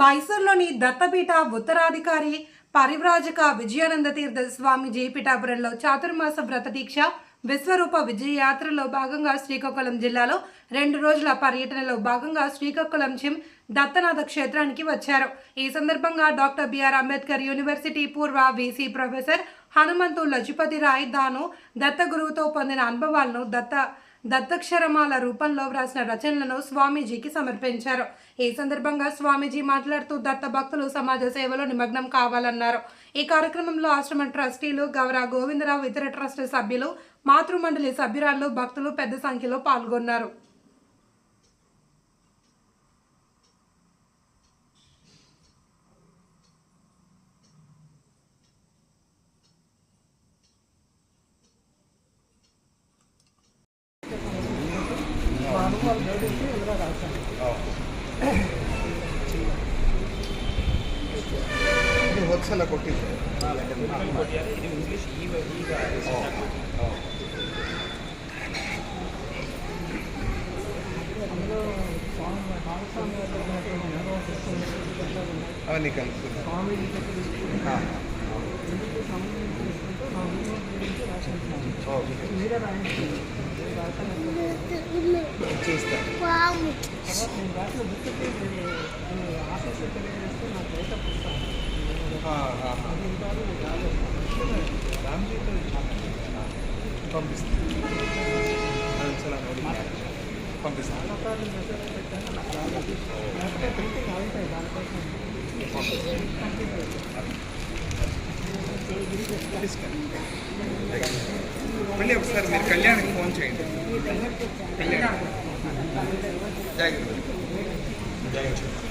మైసూర్లోని దత్తపీఠ ఉత్తరాధికారి పరివ్రాజక విజయానంద తీర్థ స్వామిజీ పీఠాపురంలో చాతుర్మాస వ్రత దీక్ష విశ్వరూప విజయయాత్రలో భాగంగా శ్రీకాకుళం జిల్లాలో రెండు రోజుల పర్యటనలో భాగంగా శ్రీకాకుళం చిం దత్తనాథ క్షేత్రానికి వచ్చారు. ఈ సందర్భంగా డాక్టర్ బిఆర్ అంబేద్కర్ యూనివర్సిటీ పూర్వ వీసీ ప్రొఫెసర్ హనుమంతు లజపతి రాయ్ దాను దత్త గురువుతో పొందిన అనుభవాలను దత్త దత్తక్షరమాల రూపంలో వ్రాసిన రచనలను స్వామీజీకి సమర్పించారు. ఈ సందర్భంగా స్వామీజీ మాట్లాడుతూ దత్త భక్తులు సమాజ సేవలో నిమగ్నం కావాలన్నారు. ఈ కార్యక్రమంలో ఆశ్రమ ట్రస్టీలు గౌర గోవిందరావు ఇతర ట్రస్ట్ సభ్యులు మాతృమండలి సభ్యురాళ్ళు భక్తులు పెద్ద సంఖ్యలో పాల్గొన్నారు. ನೀವು ಹೋದ ಸಲ ಕೊಟ್ಟಿದ್ದೆ ಅವನಿಗೆ ಕಲಿಸ್ತೀನಿ ಹಾಂ ಓಕೆ ఒకసారి అడిగి పంపిస్తాను మళ్ళీ ఒకసారి మీరు కళ్యాణ్కి ఫోన్ చేయండి జై గురు జై గురు